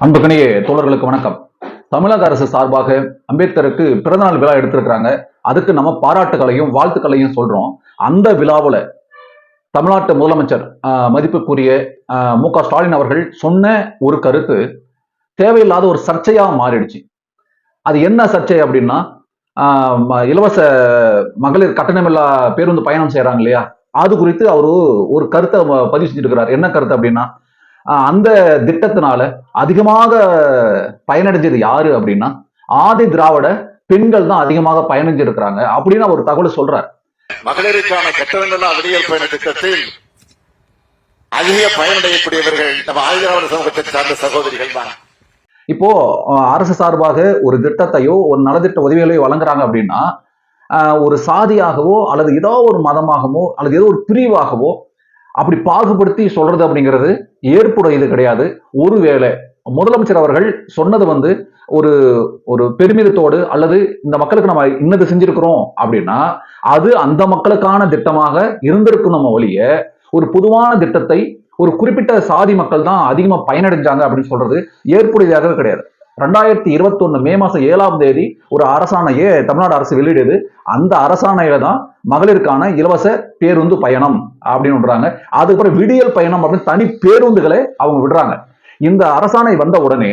அன்புக்கணிய தோழர்களுக்கு வணக்கம். தமிழக அரசு சார்பாக அம்பேத்கருக்கு பிறந்தநாள் விழா எடுத்திருக்கிறாங்க. அதுக்கு நம்ம பாராட்டுகளையும் வாழ்த்துக்களையும் சொல்றோம். அந்த விழாவில் தமிழ்நாட்டு முதலமைச்சர் ஆஹ், மதிப்புக்குரிய மு க ஸ்டாலின் அவர்கள் சொன்ன ஒரு கருத்து தேவையில்லாத ஒரு சர்ச்சையா மாறிடுச்சு. அது என்ன சர்ச்சை அப்படின்னா ஆஹ், இலவச மகளிர் கட்டணமில்லா பேருந்து பயணம் செய்யறாங்க இல்லையா? அது குறித்து அவர் ஒரு கருத்தை பதிவு செஞ்சிருக்கிறார். என்ன கருத்து அப்படின்னா அந்த திட்டத்தினால அதிகமாக பயனடைஞ்சது யாரு அப்படின்னா ஆதி திராவிட பெண்கள் தான் அதிகமாக பயனடைஞ்சிருக்கிறாங்க அப்படின்னு அவர் தகவல் சொல்றார். மகளிருக்கான கட்டணங்களா விடியல் பயண திட்டத்தில் அதிக பயனடையக்கூடியவர்கள் நம்ம ஆயுதராவண சமூகத்தை சார்ந்த சகோதரிகள் தான். இப்போ அரசு சார்பாக ஒரு திட்டத்தையோ ஒரு நலத்திட்ட உதவிகளையோ வழங்குறாங்க அப்படின்னா ஒரு சாதியாகவோ அல்லது ஏதோ ஒரு மதமாகவோ அல்லது ஏதோ ஒரு பிரிவாகவோ அப்படி பாகுபடுத்தி சொல்றது அப்படிங்கிறது ஏற்புடையது கிடையாது. ஒருவேளை முதலமைச்சர் அவர்கள் சொன்னது வந்து ஒரு ஒரு பெருமிதத்தோடு அல்லது இந்த மக்களுக்கு நம்ம இன்னது செஞ்சிருக்கிறோம் அப்படின்னா அது அந்த மக்களுக்கான திட்டமாக இருந்திருக்கும் நம்ம ஒழிய ஒரு பொதுவான திட்டத்தை ஒரு குறிப்பிட்ட சாதி மக்கள் தான் அதிகமாக பயனடைஞ்சாங்க அப்படின்னு சொல்றது ஏற்புடையதாகவே கிடையாது. ரெண்டாயிரத்தி இருபத்தொன்னு மே மாசம் ஏழாம் தேதி ஒரு அரசாணையை தமிழ்நாடு அரசு வெளியிடுது. அந்த அரசாணையில தான் மகளிருக்கான இலவச பேருந்து பயணம் அப்படின்னு விடுறாங்க. அதுக்கப்புறம் விடியல் பயணம் அப்படின்னு தனி பேருந்துகளை அவங்க விடுறாங்க. இந்த அரசாணை வந்த உடனே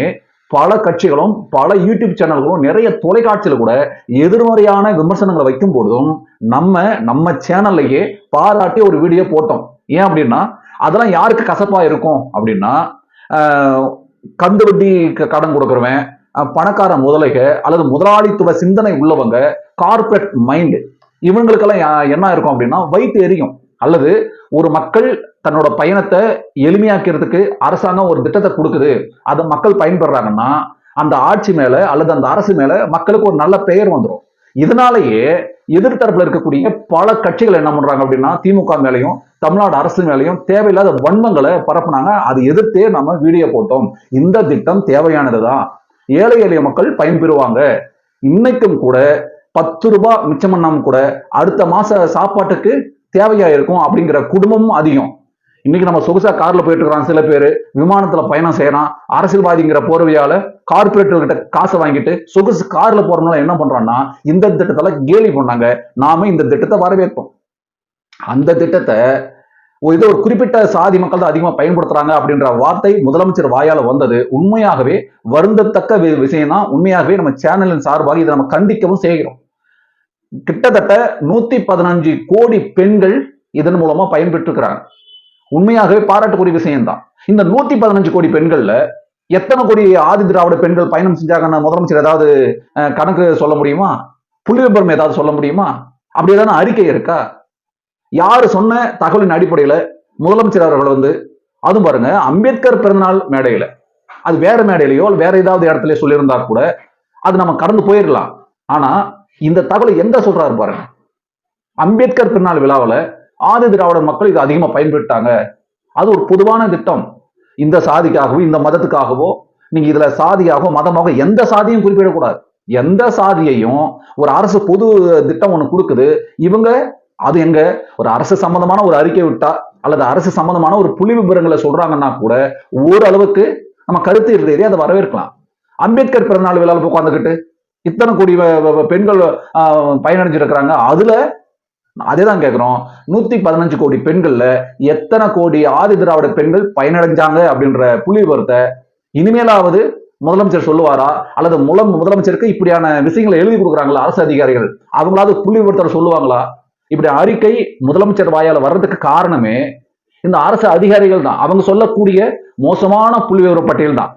பல கட்சிகளும் பல யூடியூப் சேனல்களும் நிறைய தொலைக்காட்சியில கூட எதிர்மறையான விமர்சனங்களை வைக்கும் பொழுதும் நம்ம நம்ம சேனல்லையே பாராட்டி ஒரு வீடியோ போட்டோம். ஏன் அப்படின்னா அதெல்லாம் யாருக்கு கசப்பா இருக்கும் அப்படின்னா கந்து வட்டி க- கடன் கொடுக்குறவன் பணக்கார முதலைக அல்லது முதலாளித்துவ சிந்தனை உள்ளவங்க கார்ப்பரேட் மைண்டு இவங்களுக்கெல்லாம் யா- என்ன இருக்கும் அப்படின்னா வயிற்று எரியும். அல்லது ஒரு மக்கள் தன்னோட பயணத்தை எளிமையாக்கிறதுக்கு அரசாங்கம் ஒரு திட்டத்தை கொடுக்குது. அதை மக்கள் பயன்படுறாங்கன்னா அந்த ஆட்சி மேல அல்லது அந்த அரசு மேல மக்களுக்கு ஒரு நல்ல பெயர் வந்துடும் இதனாலேயே எதிர்த்தரப்புல இருக்கக்கூடிய பல கட்சிகள் என்ன பண்றாங்க அப்படின்னா திமுக மேலையும் தமிழ்நாடு அரசு மேலையும் தேவையில்லாத வன்மங்களை பரப்புனாங்க. அது எதிர்த்தே நம்ம வீடியோ போட்டோம். இந்த திட்டம் தேவையானதுதான். ஏழை எளிய மக்கள் பயன்பெறுவாங்க. இன்னைக்கும் கூட பத்து ரூபாய் மிச்சம் பண்ணாம கூட அடுத்த மாச சாப்பாட்டுக்கு தேவையா இருக்கும் அப்படிங்கிற குடும்பமும் அதிகம். இன்னைக்கு நம்ம சொகுசா கார்ல போயிட்டு இருக்கிறோம் சில பேர் விமானத்துல பயணம் செய்யறான் அரசியல்வாதிங்கிற போர்வையால கார்பரேட்டர்கிட்ட காசை வாங்கிட்டு சொகுசு கார்ல போறதுனால என்ன பண்றோம்னா இந்த திட்டத்துல கேலி பண்ணாங்க. நாம இந்த திட்டத்தை வரவேற்போம். அந்த திட்டத்தை ஒரு இது ஒரு குறிப்பிட்ட சாதி மக்கள் தான் அதிகமா பயன்படுத்துறாங்க அப்படின்ற வார்த்தை முதலமைச்சர் வாயால வந்தது. உண்மையாகவே வருந்தத்தக்க வி- விஷயம் தான் உண்மையாகவே நம்ம சேனலின் சார்பாக இதை நம்ம கண்டிக்கவும் செய்கிறோம். கிட்டத்தட்ட நூத்தி பதினஞ்சு கோடி பெண்கள் இதன் மூலமா பயன்பெற்றுக்கிறாங்க உண்மையாகவே பாராட்டுக்குரிய விஷயம்தான். இந்த நூத்தி பதினஞ்சு கோடி பெண்கள்ல எத்தனை கோடி ஆதி திராவிட பெண்கள் பயணம் செஞ்சாங்கன்னு முதலமைச்சர் ஏதாவது கணக்கு சொல்ல முடியுமா? புள்ளி விபரம் ஏதாவது சொல்ல முடியுமா? அப்படி ஏதாவது அறிக்கை இருக்கா? யாரு சொன்ன தகவலின் அடிப்படையில முதலமைச்சர் அவர்கள் வந்து அதுவும் பாருங்க அம்பேத்கர் பிறந்தநாள் மேடையில அது வேற மேடையிலயோ வேற ஏதாவது இடத்துல சொல்லியிருந்தா கூட அது நம்ம கடந்து போயிடலாம் ஆனா இந்த தகவலை எந்த சொல்றாரு பாருங்க. அம்பேத்கர் பிறநாள் விழாவில் ஆதி திராவிடர் மக்கள் இது அதிகமாக பயன்பெற்றாங்க அது ஒரு பொதுவான திட்டம். இந்த சாதிக்காகவோ இந்த மதத்துக்காகவோ நீங்க இதுல சாதியாகவோ மதமாகவோ எந்த சாதியும் குறிப்பிடக்கூடாது. எந்த சாதியையும் ஒரு அரசு பொது திட்டம் ஒன்று கொடுக்குது. இவங்க அது எங்க? ஒரு அரசு சம்பந்தமான ஒரு அறிக்கை விட்டா அல்லது அரசு சம்பந்தமான ஒரு புள்ளி விவரங்களை சொல்றாங்கன்னா கூட ஓரளவுக்கு நம்ம கருத்து ரீதியாக அதை வரவேற்கலாம். அம்பேத்கர் பிறந்தநாள் விழாவில் உட்காந்துக்கிட்டு இத்தனை கோடி பெண்கள் பயனடைஞ்சிருக்கிறாங்க. அதுல அதே தான் கேட்குறோம் நூத்தி பதினஞ்சு கோடி பெண்கள்ல எத்தனை கோடி ஆதி திராவிட பெண்கள் பயனடைஞ்சாங்க அப்படின்ற புள்ளி விவரத்தை இனிமேலாவது முதலமைச்சர் சொல்லுவாரா? அல்லது முலம் முதலமைச்சருக்கு இப்படியான விஷயங்களை எழுதி கொடுக்குறாங்களா அரசு அதிகாரிகள்? அவங்களாவது புள்ளி விவரத்தை சொல்லுவாங்களா? இப்படி அறிக்கை முதலமைச்சர் வாயால வர்றதுக்கு காரணமே இந்த அரசு அதிகாரிகள் தான். அவங்க சொல்லக்கூடிய மோசமான புள்ளி விவர பட்டியல் தான்.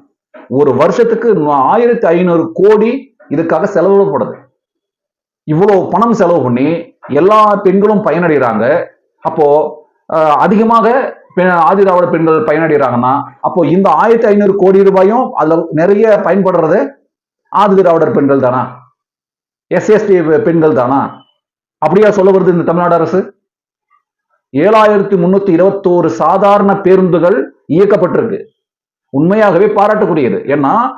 ஒரு வருஷத்துக்கு ஆயிரத்தி ஐநூறு கோடி இதுக்காக செலவிடப்படுது. இவ்வளவு பணம் செலவு பண்ணி எல்லா பெண்களும் பயனடைகிறாங்க. அப்போ அதிகமாக பெ- பெண்கள் பயனடைகிறாங்கன்னா அப்போ இந்த ஆயிரத்தி ஐநூறு கோடி ரூபாயும் அதுல நிறைய பயன்படுறது ஆதிதிராவிடர் பெண்கள் தானா? எஸ்எஸ்டி பெண்கள் தானா? அப்படியா சொல்ல வருது இந்த தமிழ்நாடு அரசு? ஏழாயிரத்தி முன்னூத்தி இருபத்தோரு சாதாரண பேருந்துகள் இயக்கப்பட்டிருக்கு. உண்மையாகவே பாராட்டக்கூடியது. ஏன்னா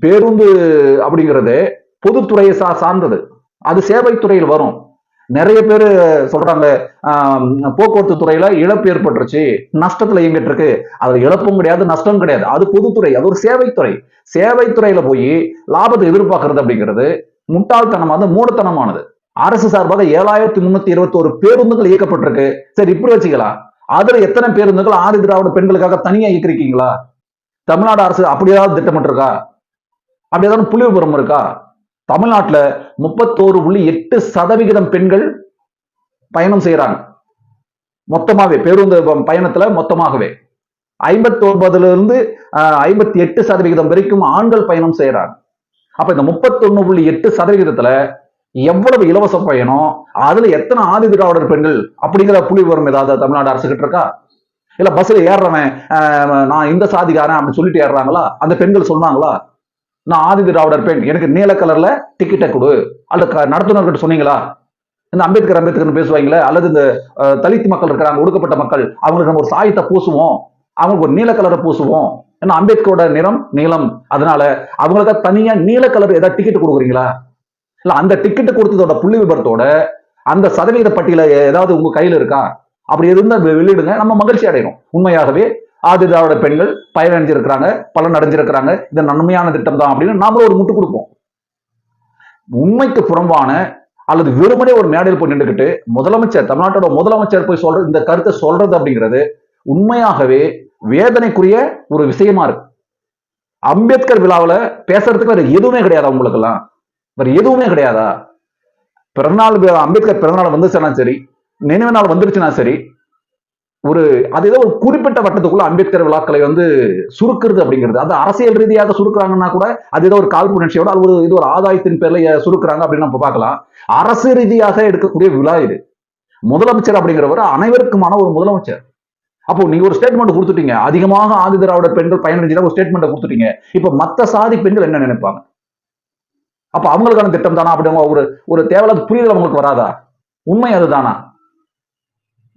பேருந்து அப்படிங்கிறது பொதுத்துறையை சா சார்ந்தது. அது சேவைத்துறையில் வரும். நிறைய பேர் சொல்றாங்க போக்குவரத்து துறையில இழப்பு ஏற்பட்டுருச்சு நஷ்டத்துல இயங்கிட்டு இருக்கு அதுல இழப்பும் கிடையாது நஷ்டம் கிடையாது. அது பொதுத்துறை அது ஒரு சேவைத்துறை. சேவைத்துறையில போய் லாபத்தை எதிர்பார்க்கறது அப்படிங்கிறது முட்டாள்தனமானது மூடத்தனமானது. அரசு சார்பாக ஏழாயிரத்தி முன்னூத்தி இருபத்தி ஒரு பேருந்துகள் இயக்கப்பட்டிருக்கு. சரி இப்படி வச்சுக்கலாம். அதுல எத்தனை பேருந்துகள் ஆதி திராவிட பெண்களுக்காக தனியா இயக்கிருக்கீங்களா? தமிழ்நாடு அரசு அப்படி ஏதாவது திட்டமிட்டிருக்கா? அப்படி ஏதாவது புள்ளி இருக்கா? தமிழ்நாட்டுல முப்பத்தோரு புள்ளி எட்டு சதவிகிதம் பெண்கள் பயணம் செய்யறாங்க மொத்தமாகவே பேருந்து பயணத்துல மொத்தமாகவே. ஐம்பத்தி ஒன்பதுல இருந்து ஐம்பத்தி எட்டு சதவிகிதம் வரைக்கும் ஆண்கள் பயணம் செய்யறாங்க அப்ப இந்த முப்பத்தொன்னு புள்ளி எட்டு சதவிகிதத்துல எவ்வளவு இலவச பயணம் அதுல எத்தனை ஆதி திராவிடர் பெண்கள் அப்படிங்கிற புள்ளி விவரம் ஏதாவது தமிழ்நாடு அரசு கிட்ட இருக்கா? இல்ல பஸ்ல ஏறுறவன் நான் இந்த சாதிக்காரன் அப்படின்னு சொல்லிட்டு ஏறுறாங்களா? அந்த பெண்கள் சொன்னாங்களா நான் ஆதி திராவிடர் பெண் எனக்கு நீல கலர்ல டிக்கெட்டை கொடு. அல்லது க- நடத்துனர்கிட்ட சொன்னீங்களா? இந்த அம்பேத்கர் அம்பேத்கர்னு பேசுவாங்களே அல்லது இந்த தலித் மக்கள் இருக்கிறாங்க ஒடுக்கப்பட்ட மக்கள் அவங்களுக்கு நம்ம ஒரு சாயத்தை பூசுவோம். அவங்களுக்கு ஒரு நீல கலரை பூசுவோம். ஏன்னா அம்பேத்கரோட நிறம் நீளம். அதனால அவங்களுக்கு தனியா நீல கலர் ஏதாவது டிக்கெட் கொடுக்குறீங்களா? இல்ல அந்த டிக்கெட் கொடுத்ததோட புள்ளி விபரத்தோட அந்த சதவீத பட்டியல ஏதாவது உங்க கையில இருக்கா? அப்படி இருந்தா வெளியிடுங்க. நம்ம மகிழ்ச்சி அடையணும். உண்மையாகவே ஆதி திராவிட பெண்கள் பயனடைஞ்சிருக்கிறாங்க பலன் அடைஞ்சிருக்கிறாங்க இது நன்மையான திட்டம் தான் அப்படின்னு நாமளும் ஒரு முட்டு கொடுப்போம். உண்மைக்கு புறம்பான அல்லது வெறுமனே ஒரு மேடையில் போய் நின்றுக்கிட்டு முதலமைச்சர் தமிழ்நாட்டோட முதலமைச்சர் போய் சொல்ற இந்த கருத்தை சொல்றது அப்படிங்கிறது உண்மையாகவே வேதனைக்குரிய ஒரு விஷயமா இருக்கு. அம்பேத்கர் விழாவுல பேசுறதுக்கு வேற எதுவுமே கிடையாதா உங்களுக்கு எல்லாம் வேற எதுவுமே கிடையாதா? பிறந்தநாள் அம்பேத்கர் பிறந்தநாள் வந்துச்சுன்னா சரி நினைவு நாள் வந்துருச்சுன்னா சரி ஒரு அது ஏதோ ஒரு குறிப்பிட்ட வட்டத்துக்குள்ள அம்பேத்கர் விழாக்களை வந்து சுருக்குறது அப்படிங்கிறது. அது அரசியல் ரீதியாக சுருக்குறாங்கன்னா கூட அது ஏதோ ஒரு காழ்ப்புணர்ச்சியோட அது ஒரு இது ஒரு ஆதாயத்தின் பேர்ல சுருக்குறாங்க அப்படின்னு நம்ம பார்க்கலாம். அரசு ரீதியாக எடுக்கக்கூடிய விழா இது. முதலமைச்சர் அப்படிங்கிறவர் அனைவருக்குமான ஒரு முதலமைச்சர். அப்போ நீங்க ஒரு ஸ்டேட்மெண்ட் கொடுத்துட்டீங்க. அதிகமாக ஆதி திராவிட பெண்கள் பயனடைஞ்சா ஒரு ஸ்டேட்மெண்ட் கொடுத்துட்டீங்க. இப்ப மத்த சாதி பெண்கள் என்ன நினைப்பாங்க? அப்ப அவங்களுக்கான திட்டம் தானா? அப்படி ஒரு ஒரு தேவையில்லாத புரிதல் அவங்களுக்கு வராதா? உண்மை அதுதானா?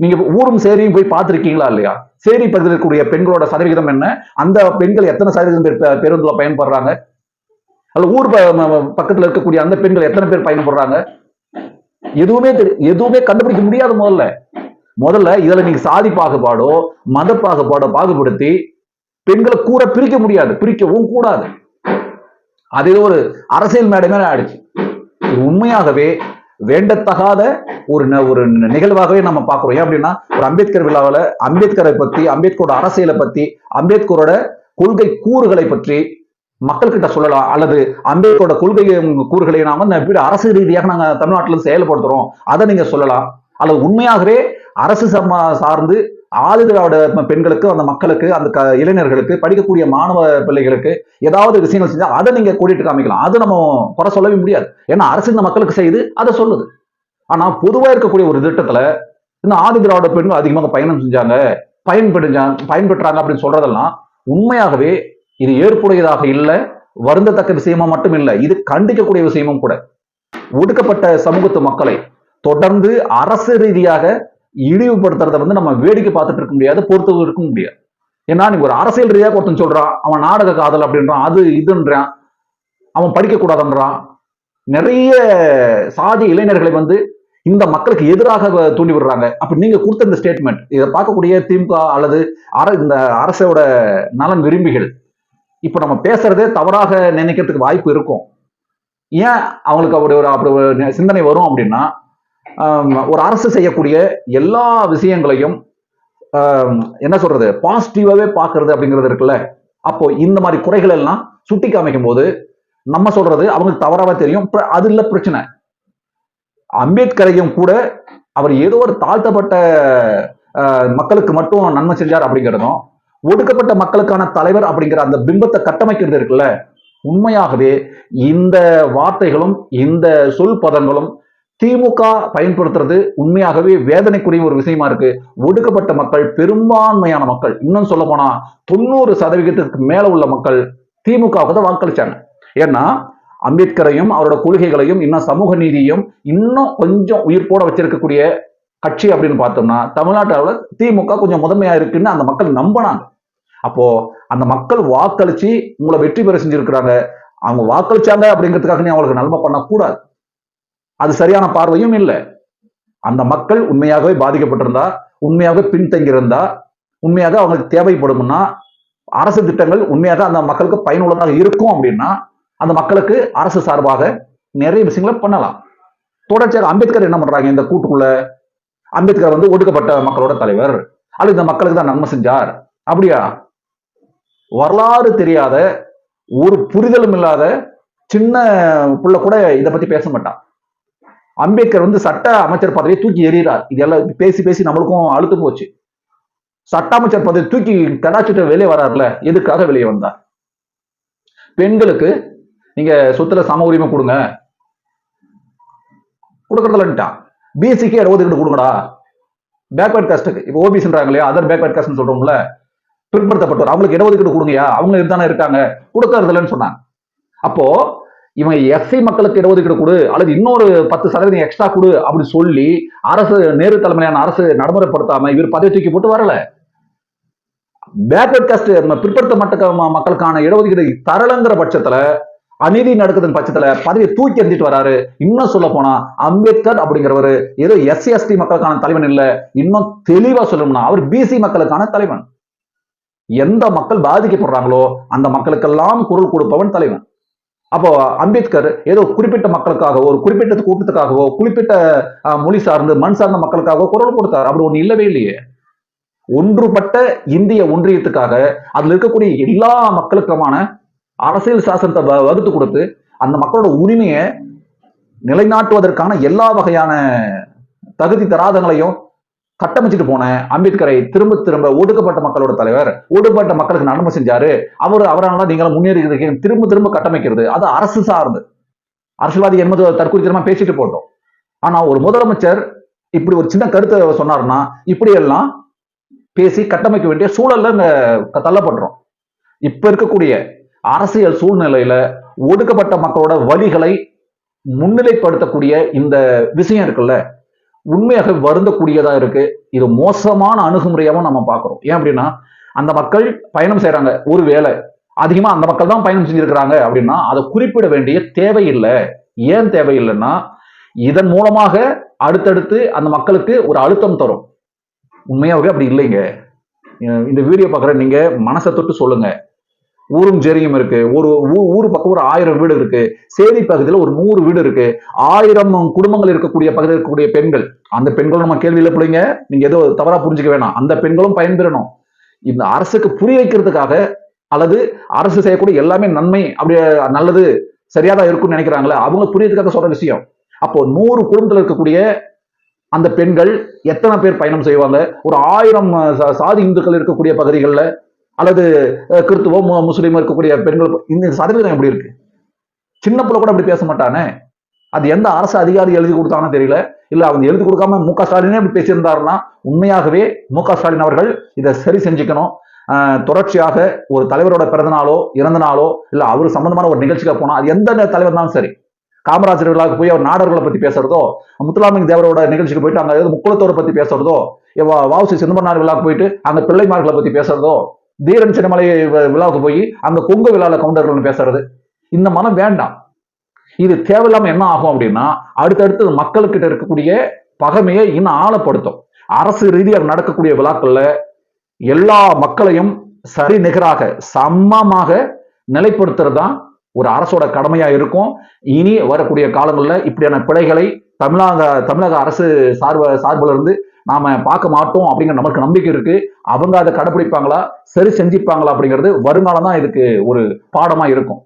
நீங்க ஊரும் சேரியும் போய் பார்த்துருக்கீங்களா இல்லையா? சேரி பகுதியில் இருக்கக்கூடிய பெண்களோட சதவிகிதம் என்ன? அந்த பெண்கள் எத்தனை சதவீதம் பேர் பேருந்துல பயன்படுறாங்க? அல்ல ஊர் பக்கத்துல இருக்கக்கூடிய அந்த பெண்கள் எத்தனை பேர் பயணப்படுறாங்க? எதுவுமே எதுவுமே கண்டுபிடிக்க முடியாது முதல்ல. முதல்ல இதுல நீங்க சாதி பாகுபாடோ மத பாகுபாடோ பாகுபடுத்தி பெண்களை கூற பிரிக்க முடியாது. பிரிக்கவும் கூடாது. அது ஒரு அரசியல் மேடமே ஆயிடுச்சு. உண்மையாகவே வேண்டத்தகாத ஒரு ந- ஒரு நிகழ்வாகவே நம்ம பார்க்குறோம். ஏன் அப்படின்னா ஒரு அம்பேத்கர் விழாவில் அம்பேத்கரை பத்தி அம்பேத்கரோட அரசியலை பத்தி அம்பேத்கரோட கொள்கை கூறுகளை பற்றி மக்கள்கிட்ட சொல்லலாம். அல்லது அம்பேத்கரோட கொள்கை கூறுகளை நாம இந்த அரசு ரீதியாக நாங்க தமிழ்நாட்டில் செயல்படுத்துறோம். அதை நீங்க சொல்லலாம். அல்லது உண்மையாகவே அரசு சம்ம சார்ந்து ஆதி திராவிட பெண்களுக்கு அந்த மக்களுக்கு அந்த க இளைஞர்களுக்கு படிக்கக்கூடிய மாணவ பிள்ளைகளுக்கு ஏதாவது விஷயங்கள் செஞ்சால் அதை நீங்க கூட்டிட்டு காமிக்கலாம். அது நம்ம குறை சொல்லவே முடியாது. ஏன்னா அரசு இந்த மக்களுக்கு செய்து அதை சொல்லுது. ஆனா பொதுவா இருக்கக்கூடிய ஒரு திட்டத்துல இந்த ஆதி திராவிட பெண்கள் அதிகமாக பயணம் செஞ்சாங்க பயன்பெற்றாங்க பயன்பெற்றாங்க அப்படின்னு சொல்றதெல்லாம் உண்மையாகவே இது ஏற்புடையதாக இல்லை வருந்தத்தக்க விஷயமா மட்டும் இல்லை இது கண்டிக்கக்கூடிய விஷயமும் கூட. ஒடுக்கப்பட்ட சமூகத்து மக்களை தொடர்ந்து அரசு ரீதியாக இழிவுபடுத்துறத வந்து நம்ம வேடிக்கை பார்த்துட்டு இருக்க முடியாது பொறுத்து இருக்க முடியாது. ஏன்னா நீ ஒரு அரசியல் ரீதியாக ஒருத்தன் சொல்றான் அவன் நாடக காதல் அப்படின்றான் அது இதுன்றான் அவன் படிக்க கூடாதுன்றான். நிறைய சாதி இளைஞர்களை வந்து இந்த மக்களுக்கு எதிராக தூண்டி விடுறாங்க. அப்ப நீங்க கொடுத்த இந்த ஸ்டேட்மெண்ட் இதை பார்க்கக்கூடிய திமுக அல்லது அர இந்த அரசோட நலன் விரும்பிகள் இப்ப நம்ம பேசுறதே தவறாக நினைக்கிறதுக்கு வாய்ப்பு இருக்கும். ஏன் அவங்களுக்கு அப்படி ஒரு அப்படி ஒரு சிந்தனை வரும் அப்படின்னா ஒரு அரசு செய்யக்கூடிய எல்லா விஷயங்களையும் என்ன சொல்றது பாசிட்டிவாவே பாக்குறது அப்படிங்கிறது இருக்குல்ல. அப்போ இந்த மாதிரி குறைகள் எல்லாம் சுட்டி காமிக்கும் போது நம்ம சொல்றது அவங்களுக்கு தவறாக தெரியும். அது இல்ல பிரச்சனை. அம்பேத்கரையும் கூட அவர் ஏதோ ஒரு தாழ்த்தப்பட்ட ஆஹ், மக்களுக்கு மட்டும் நன்மை செஞ்சார் அப்படிங்கிறதும் ஒடுக்கப்பட்ட மக்களுக்கான தலைவர் அப்படிங்கிற அந்த பிம்பத்தை கட்டமைக்கிறது இருக்குல்ல. உண்மையாகவே இந்த வார்த்தைகளும் இந்த சொல் பதங்களும் திமுக பயன்படுத்துறது உண்மையாகவே வேதனைக்குரிய ஒரு விஷயமா இருக்கு. ஒடுக்கப்பட்ட மக்கள் பெரும்பான்மையான மக்கள் இன்னும் சொல்ல போனா தொண்ணூறு சதவிகிதத்துக்கு மேல உள்ள மக்கள் திமுகவுக்கு தான் வாக்களிச்சாங்க. ஏன்னா அம்பேத்கரையும் அவரோட கொள்கைகளையும் இன்னும் சமூக நீதியும் இன்னும் கொஞ்சம் உயிர்ப்போட வச்சிருக்கக்கூடிய கட்சி அப்படின்னு பார்த்தோம்னா தமிழ்நாட்டு அளவில் திமுக கொஞ்சம் முதன்மையா இருக்குன்னு அந்த மக்கள் நம்பினாங்க. அப்போ அந்த மக்கள் வாக்களிச்சு உங்களை வெற்றி பெற செஞ்சிருக்கிறாங்க. அவங்க வாக்களிச்சாங்க அப்படிங்கிறதுக்காக நீ அவங்களுக்கு நன்மை பண்ணக்கூடாது. அது சரியான பார்வையும் இல்லை. அந்த மக்கள் உண்மையாகவே பாதிக்கப்பட்டிருந்தா உண்மையாக பின்தங்கியிருந்தா உண்மையாக அவங்களுக்கு தேவைப்படும்னா அரசு திட்டங்கள் உண்மையாக அந்த மக்களுக்கு பயனுள்ளதாக இருக்கும் அப்படின்னா அந்த மக்களுக்கு அரசு சார்பாக நிறைய விஷயங்களை பண்ணலாம். தொடர்ச்சியாக அம்பேத்கர் என்ன பண்றாங்க? இந்த கூட்டுக்குள்ள அம்பேத்கர் வந்து ஒடுக்கப்பட்ட மக்களோட தலைவர். அல்லது இந்த மக்களுக்கு தான் நன்மை செஞ்சார். அப்படியா? வரலாறு தெரியாத ஒரு புரிதலும் இல்லாத சின்ன புள்ள கூட இதை பத்தி பேச மாட்டான். அம்பேத்கர் வந்து சட்ட அமைச்சர் பதவியை தூக்கி எறிகிறார். இது எல்லாம் பேசி பேசி நம்மளுக்கும் அழுத்து போச்சு. சட்ட அமைச்சர் பதவி தூக்கி கடாச்சிட்டு வெளியே வராருல எதுக்காக வெளியே வந்தார்? பெண்களுக்கு நீங்க சொத்துல சம உரிமை கொடுங்க. கொடுக்கறதில்லன்ட்டான் பிஎஸ்சிக்கு இருபது கிட்ட கொடுங்கடா. பேக்வர்ட் காஸ்ட்டுக்கு இப்போ ஓபிசின்றாங்க இல்லையா? அதர் பேக்வர்ட் காஸ்ட்னு சொல்றோம்ல. பிற்படுத்தப்பட்டவர் அவங்களுக்கு இடஒதுக்கீடு கொடுங்கயா அவங்க இதுதானே இருக்காங்க. கொடுக்கறதில்லன்னு சொன்னாங்க. அப்போ இவங்க எஸ்சி மக்களுக்கு இடஒதுக்கீடு கொடு அல்லது இன்னொரு பத்து சதவீதம் எக்ஸ்ட்ரா கொடு அப்படி சொல்லி அரசு நேரு தலைமையான அரசு நடைமுறைப்படுத்தாம இவர் பதவி தூக்கி போட்டு வரல. பேக்வர்ட் காஸ்ட் பிற்படுத்தப்பட்ட ம- மக்களுக்கான இடஒதுக்கீடு தரலங்கிற பட்சத்துல அநீதி நடக்குதுன்னு பட்சத்துல பதவியை தூக்கி எறிஞ்சிட்டு வராரு. இன்னும் சொல்ல போனா அம்பேத்கர் அப்படிங்கிறவர் ஏதோ எஸ்சி எஸ்டி மக்களுக்கான தலைவன் இல்ல இன்னும் தெளிவா சொல்லணும்னா அவர் பிசி மக்களுக்கான தலைவன். எந்த மக்கள் பாதிக்கப்படுறாங்களோ அந்த மக்களுக்கெல்லாம் குரல் கொடுப்பவன் தலைவன். அப்போ அம்பேத்கர் ஏதோ குறிப்பிட்ட மக்களுக்காகவோ ஒரு குறிப்பிட்ட கூட்டத்துக்காகவோ குறிப்பிட்ட மொழி சார்ந்து மண் சார்ந்த மக்களுக்காகவோ குரல் கொடுத்தார். அப்படி ஒன்று இல்லவே இல்லையே. ஒன்றுபட்ட இந்திய ஒன்றியத்துக்காக அதுல இருக்கக்கூடிய எல்லா மக்களுக்குமான அரசியல் சாசனத்தை வ- வகுத்து கொடுத்து அந்த மக்களோட உரிமையை நிலைநாட்டுவதற்கான எல்லா வகையான தகுதி தராதங்களையும் கட்டமைச்சிட்டு போன அம்பேத்கரை திரும்ப திரும்ப ஒடுக்கப்பட்ட மக்களோட தலைவர் ஒடுக்கப்பட்ட மக்களுக்கு நன்மை செஞ்சாரு. அவர் அவரால் நீங்களும் முன்னேறி திரும்ப திரும்ப கட்டமைக்கிறது. அது அரசு சார்ந்து. அரசியல்வாதி என்பது தற்குறித்தனமா பேசிட்டு போட்டோம். ஆனா ஒரு முதலமைச்சர் இப்படி ஒரு சின்ன கருத்தை சொன்னாருன்னா இப்படி எல்லாம் பேசி கட்டமைக்க வேண்டிய சூழல்ல தள்ளப்படுறோம் இப்ப இருக்கக்கூடிய அரசியல் சூழ்நிலையில ஒடுக்கப்பட்ட மக்களோட வழிகளை முன்னிலைப்படுத்தக்கூடிய இந்த விஷயம் இருக்குல்ல உண்மையாக வருந்தக்கூடியதா இருக்கு. இது மோசமான அணுகுமுறையாகவும் நம்ம பார்க்குறோம். ஏன் அப்படின்னா அந்த மக்கள் பயணம் செய்கிறாங்க ஒரு வேலை அதிகமாக அந்த மக்கள் தான் பயணம் செஞ்சிருக்கிறாங்க அப்படின்னா அதை குறிப்பிட வேண்டிய தேவையில்லை. ஏன் தேவையில்லைன்னா இதன் மூலமாக அடுத்தடுத்து அந்த மக்களுக்கு ஒரு அழுத்தம் தரும். உண்மையாகவே அப்படி இல்லைங்க. இந்த வீடியோ பார்க்குற நீங்கள் மனசை தொட்டு சொல்லுங்கள் ஊரும் ஜெரியும் இருக்கு. ஒரு ஊர் பக்கம் ஒரு ஆயிரம் வீடு இருக்கு. சேரி பகுதியில் ஒரு நூறு வீடு இருக்கு. ஆயிரம் குடும்பங்கள் இருக்கக்கூடிய பகுதியில் இருக்கக்கூடிய பெண்கள். அந்த பெண்களும் நம்ம கேள்வியில் பிள்ளைங்க நீங்க ஏதோ தவறா புரிஞ்சுக்க வேணாம். அந்த பெண்களும் பயன்பெறணும். இந்த அரசுக்கு புரிய வைக்கிறதுக்காக அல்லது அரசு செய்யக்கூடிய எல்லாமே நன்மை அப்படியே நல்லது சரியாதான் இருக்கும்னு நினைக்கிறாங்களே அவங்க புரியறதுக்காக சொல்ற விஷயம். அப்போ நூறு குடும்பத்தில் இருக்கக்கூடிய அந்த பெண்கள் எத்தனை பேர் பயணம் செய்வாங்க? ஒரு ஆயிரம் சாதி இந்துக்கள் இருக்கக்கூடிய பகுதிகளில் அல்லது அஹ், கிறித்துவம் மு- முஸ்லீம் இருக்கக்கூடிய பெண்கள் இந்த சதவீதம் எப்படி இருக்கு? சின்ன பிள்ளை கூட அப்படி பேச மாட்டானே? அது எந்த அரசு அதிகாரி எழுதி கொடுத்தானோ தெரியல. இல்ல அவங்க எழுதி கொடுக்காம மு க. ஸ்டாலினே இப்படி பேசியிருந்தாருன்னா உண்மையாகவே மு க. ஸ்டாலின் அவர்கள் இதை சரி செஞ்சுக்கணும். தொடர்ச்சியாக ஒரு தலைவரோட பிறந்தநாளோ இறந்த நாளோ இல்ல அவர் சம்பந்தமான ஒரு நிகழ்ச்சிக்கு போனா அது எந்த தலைவர் இருந்தாலும் சரி. காமராஜர் விழாவுக்கு போய் அவர் நாடர்களை பத்தி பேசுறதோ முத்துலாமிங் தேவரோட நிகழ்ச்சிக்கு போயிட்டு அங்க ஏதாவது முக்குளத்தோரை பத்தி பேசுறதோ வ- வாவுசி சிதம்பரனார் விழாவுக்கு போயிட்டு அங்க பிள்ளைமார்களை பத்தி பேசுறதோ தீரன் சின்னமலை விழாவுக்கு போய் அங்க கொங்கு விழால கவுண்டர்கள் பேசுறது. இந்த மனம் வேண்டாம். இது தேவையில்லாம என்ன ஆகும் அப்படின்னா அடுத்தடுத்து மக்களுக்கிட்ட இருக்கக்கூடிய பகைமையை இன்னும் ஆழப்படுத்தும். அரசு ரீதியாக நடக்கக்கூடிய விழாக்கள்ல எல்லா மக்களையும் சரி நிகராக சமமாக நிலைப்படுத்துறது தான் ஒரு அரசோட கடமையா இருக்கும். இனி வரக்கூடிய காலங்களில் இப்படியான பிழைகளை தமிழக தமிழக அரசு சார்ப சார்பிலிருந்து நாம பார்க்க மாட்டோம் அப்படிங்கிற நமக்கு நம்பிக்கை இருக்கு. அவங்க அதை கடைபிடிப்பாங்களா சரி செஞ்சுப்பாங்களா அப்படிங்கிறது வருங்காலம் தான் இதுக்கு ஒரு பாடமா இருக்கும்.